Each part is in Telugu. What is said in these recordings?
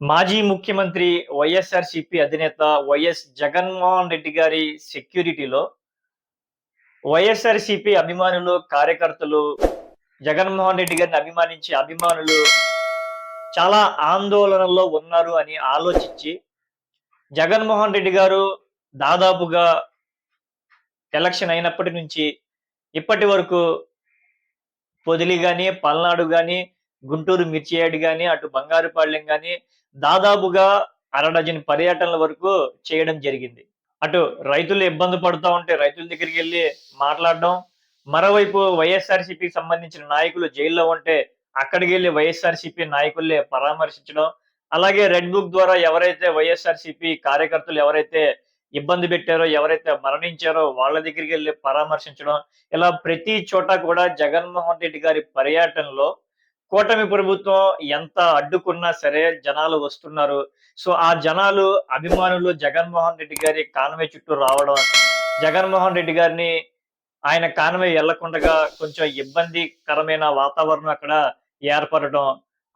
మాజీ ముఖ్యమంత్రి వైఎస్ఆర్సిపి అధినేత వైఎస్ జగన్మోహన్ రెడ్డి గారి సెక్యూరిటీలో వైఎస్ఆర్సిపి అభిమానులు కార్యకర్తలు జగన్మోహన్ రెడ్డి గారిని అభిమానించే అభిమానులు చాలా ఆందోళనలో ఉన్నారు అని ఆలోచించి జగన్మోహన్ రెడ్డి గారు దాదాపుగా ఎలక్షన్ అయినప్పటి నుంచి ఇప్పటి వరకు పొదిలి కానీ పల్నాడు కానీ గుంటూరు మిర్చియాడు కానీ అటు బంగారుపాళ్యం కానీ దాదాపుగా అరడజన్ పర్యటనల వరకు చేయడం జరిగింది. అటు రైతులు ఇబ్బంది పడుతూ ఉంటే రైతుల దగ్గరికి వెళ్ళి మాట్లాడడం మరోవైపు వైఎస్ఆర్సీపీకి సంబంధించిన నాయకులు జైల్లో ఉంటే అక్కడికి వెళ్ళి వైఎస్ఆర్సీపీ నాయకుల్ని పరామర్శించడం అలాగే రెడ్ బుక్ ద్వారా ఎవరైతే వైఎస్ఆర్సీపీ కార్యకర్తలు ఎవరైతే ఇబ్బంది పెట్టారో ఎవరైతే మరణించారో వాళ్ళ దగ్గరికి వెళ్ళి పరామర్శించడం ఇలా ప్రతి చోట కూడా జగన్మోహన్ రెడ్డి గారి పర్యటనలో కూటమి ప్రభుత్వం ఎంత అడ్డుకున్నా సరే జనాలు వస్తున్నారు. సో ఆ జనాలు అభిమానులు జగన్మోహన్ రెడ్డి గారి కానమే చుట్టూ రావడం జగన్మోహన్ రెడ్డి గారిని ఆయన కానమే వెళ్ళకుండా కొంచెం ఇబ్బందికరమైన వాతావరణం అక్కడ ఏర్పడటం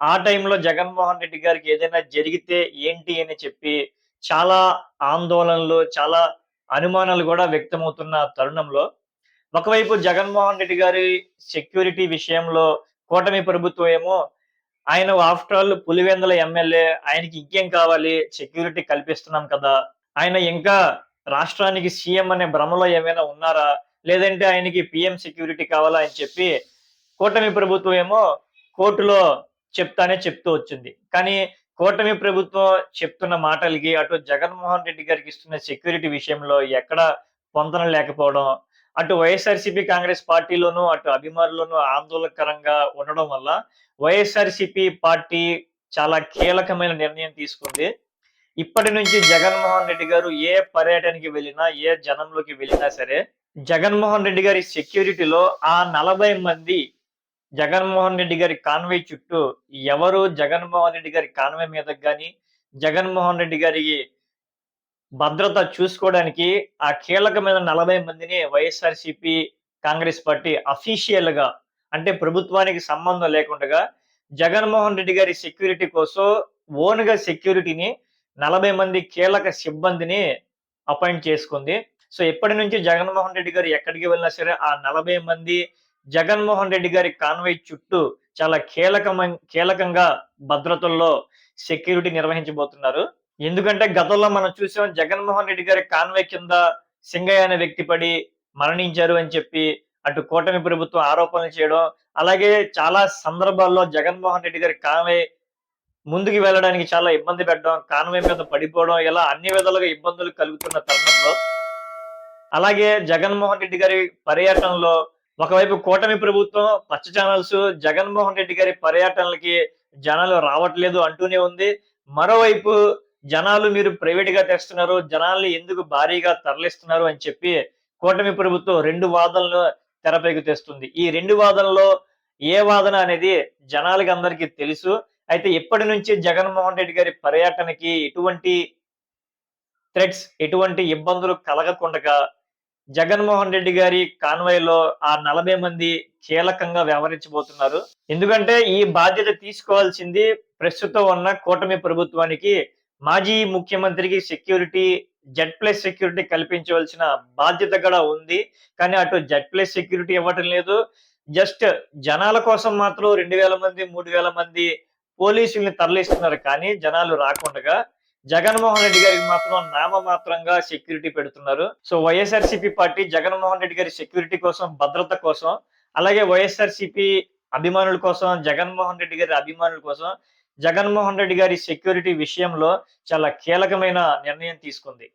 ఆ టైంలో జగన్మోహన్ రెడ్డి గారికి ఏదైనా జరిగితే ఏంటి అని చెప్పి చాలా ఆందోళనలు చాలా అనుమానాలు కూడా వ్యక్తమవుతున్న తరుణంలో ఒకవైపు జగన్మోహన్ రెడ్డి గారి సెక్యూరిటీ విషయంలో కూటమి ప్రభుత్వం ఏమో ఆయన ఆఫ్టర్ ఆల్ పులివెందుల ఎమ్మెల్యే ఆయనకి ఇంకేం కావాలి? సెక్యూరిటీ కల్పిస్తున్నాం కదా. ఆయన ఇంకా రాష్ట్రానికి సీఎం అనే భ్రమలో ఏమైనా ఉన్నారా? లేదంటే ఆయనకి పిఎం సెక్యూరిటీ కావాలా అని చెప్పి కూటమి ప్రభుత్వం ఏమో కోర్టులో చెప్తానే చెప్తూ వచ్చింది. కానీ కూటమి ప్రభుత్వం చెప్తున్న మాటలకి అటు జగన్మోహన్ రెడ్డి గారికి ఇస్తున్న సెక్యూరిటీ విషయంలో ఎక్కడ పొందన లేకపోవడం అటు వైఎస్ఆర్సీపీ కాంగ్రెస్ పార్టీలోనూ అటు అభిమానులను ఆందోళనకరంగా ఉండడం వల్ల వైఎస్ఆర్సీపీ పార్టీ చాలా కీలకమైన నిర్ణయం తీసుకుంది. ఇప్పటి నుంచి జగన్మోహన్ రెడ్డి గారు ఏ పర్యటనకి వెళ్ళినా ఏ జనంలోకి వెళ్ళినా సరే జగన్మోహన్ రెడ్డి గారి సెక్యూరిటీలో ఆ నలభై మంది జగన్మోహన్ రెడ్డి గారి కాన్వే చుట్టూ ఎవరు జగన్మోహన్ రెడ్డి గారి కాన్వే మీద కానీ జగన్మోహన్ రెడ్డి గారి భద్రత చూసుకోవడానికి ఆ కీలకమైన నలభై మందిని వైఎస్ఆర్సిపి కాంగ్రెస్ పార్టీ అఫీషియల్గా అంటే ప్రభుత్వానికి సంబంధం లేకుండా జగన్మోహన్ రెడ్డి గారి సెక్యూరిటీ కోసం ఓన్గా సెక్యూరిటీని నలభై మంది కీలక సిబ్బందిని అపాయింట్ చేసుకుంది. సో ఎప్పటి నుంచి జగన్మోహన్ రెడ్డి గారు ఎక్కడికి వెళ్ళినా సరే ఆ నలభై మంది జగన్మోహన్ రెడ్డి గారి కాన్వై చుట్టూ చాలా కీలకమైన కీలకంగా భద్రతల్లో సెక్యూరిటీ నిర్వహించబోతున్నారు. ఎందుకంటే గతంలో మనం చూసాం జగన్మోహన్ రెడ్డి గారి కాన్వే కింద సింగయ్య అనే వ్యక్తి పడి మరణించారు అని చెప్పి అటు కూటమి ప్రభుత్వం ఆరోపణలు చేయడం అలాగే చాలా సందర్భాల్లో జగన్మోహన్ రెడ్డి గారి కాన్వే ముందుకు వెళ్ళడానికి చాలా ఇబ్బంది పెట్టడం కాన్వే మీద పడిపోవడం ఇలా అన్ని విధాలుగా ఇబ్బందులు కలుగుతున్న తరుణంలో. అలాగే జగన్మోహన్ రెడ్డి గారి పర్యటనలో ఒకవైపు కూటమి ప్రభుత్వం పచ్చ ఛానల్స్ జగన్మోహన్ రెడ్డి గారి పర్యటనలకి జనాలు రావట్లేదు అంటూనే ఉంది. మరోవైపు జనాలు మీరు ప్రైవేట్గా తెస్తున్నారు జనాల్ని ఎందుకు భారీగా తరలిస్తున్నారు అని చెప్పి కూటమి ప్రభుత్వం రెండు వాదనలు తెరపైకి తెస్తుంది. ఈ రెండు వాదనలో ఏ వాదన అనేది జనాలకి అందరికీ తెలుసు. అయితే ఇప్పటి నుంచి జగన్మోహన్ రెడ్డి గారి పర్యటనకి ఎటువంటి థ్రెట్స్ ఎటువంటి ఇబ్బందులు కలగకుండా జగన్మోహన్ రెడ్డి గారి కాన్వాయ్లో ఆ నలభై మంది కీలకంగా వ్యవహరించబోతున్నారు. ఎందుకంటే ఈ బాధ్యత తీసుకోవాల్సింది ప్రస్తుతం ఉన్న కూటమి ప్రభుత్వానికి మాజీ ముఖ్యమంత్రికి సెక్యూరిటీ జెడ్ ప్లస్ సెక్యూరిటీ కల్పించవలసిన బాధ్యత కూడా ఉంది. కానీ అటు జెడ్ ప్లస్ సెక్యూరిటీ ఇవ్వటం లేదు. జస్ట్ జనాల కోసం మాత్రం రెండు వేల మంది మూడు వేల మంది పోలీసుల్ని తరలిస్తున్నారు. కానీ జనాలు రాకుండా జగన్మోహన్ రెడ్డి గారికి మాత్రం నామమాత్రంగా సెక్యూరిటీ పెడుతున్నారు. So YSRCP party Jaganmohan Reddy గారి సెక్యూరిటీ కోసం భద్రత కోసం అలాగే వైఎస్ఆర్సీపీ అభిమానుల కోసం జగన్మోహన్ రెడ్డి గారి అభిమానుల కోసం జగన్మోహన్ రెడ్డి గారి సెక్యూరిటీ విషయంలో చాలా కీలకమైన నిర్ణయం తీసుకుంది.